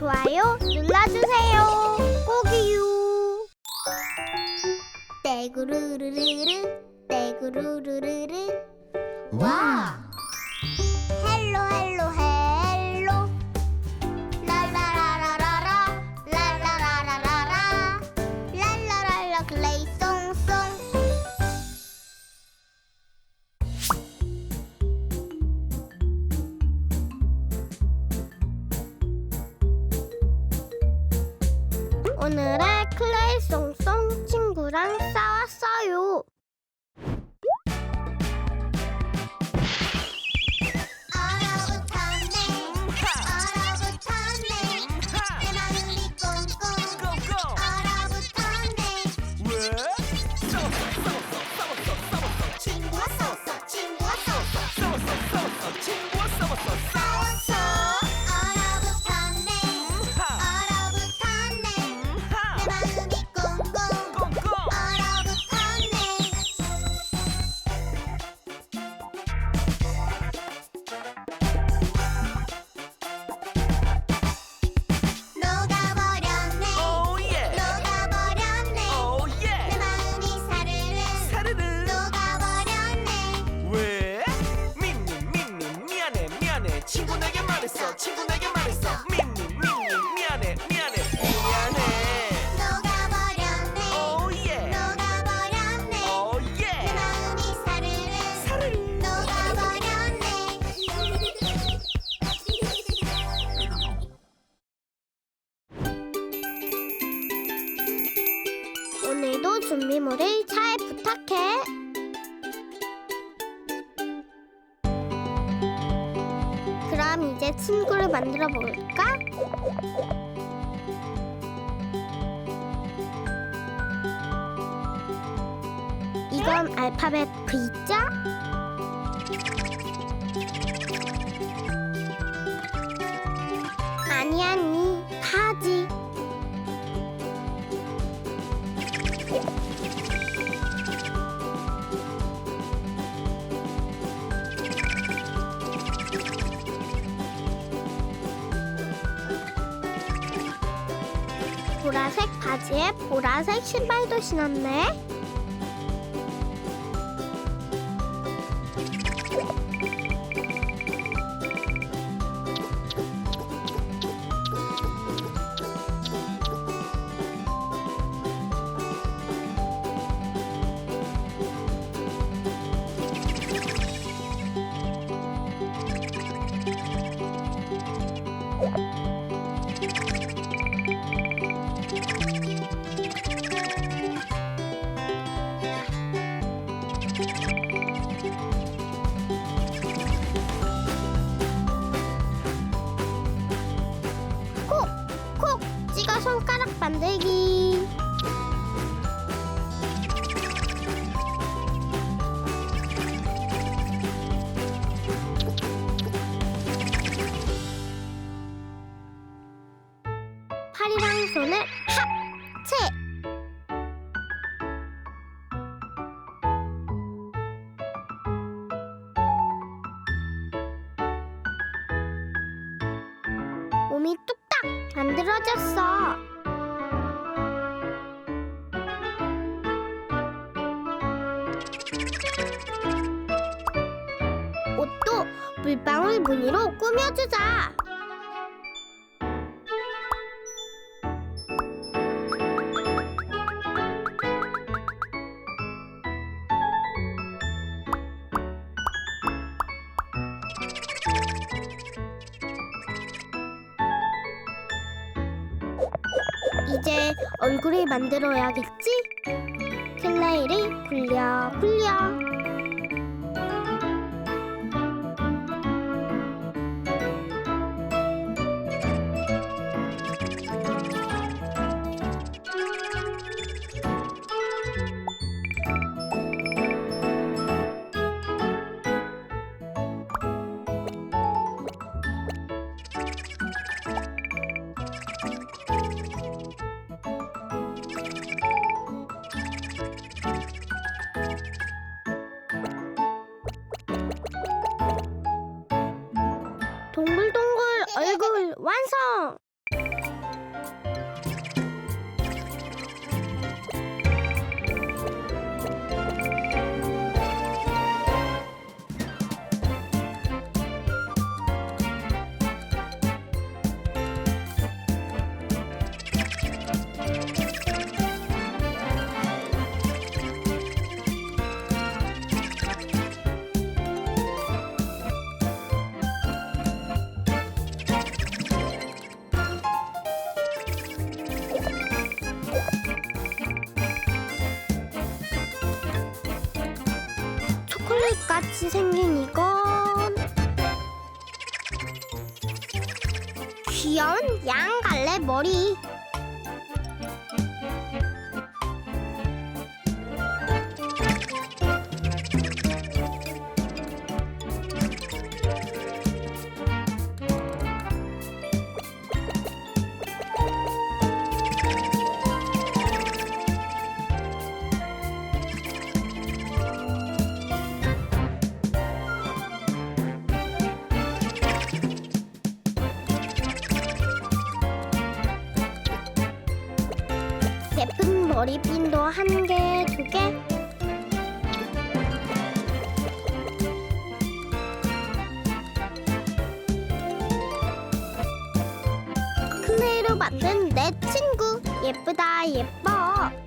좋아요 눌러주세요. 꼭이요. 떼구르르르르 떼구르르르르 와 헬로 헬로 오늘의 클레이 송송 친구랑 싸웠어요. 준비물을 잘 부탁해 그럼 이제 친구를 만들어 볼까? 이건 알파벳 V자 보라색 바지에 보라색 신발도 신었네. 만들기. 팔이랑 손을 합체! 몸이 뚝딱 만들어졌어. 물방울 무늬로 꾸며주자. 이제 얼굴을 만들어야겠지? 클레이를 굴려 굴려 上 같이 생긴 이건 귀여운 양갈래 머리. 예쁜 머리핀도 한 개, 두 개. 클레이로 만든 내 친구 예쁘다 예뻐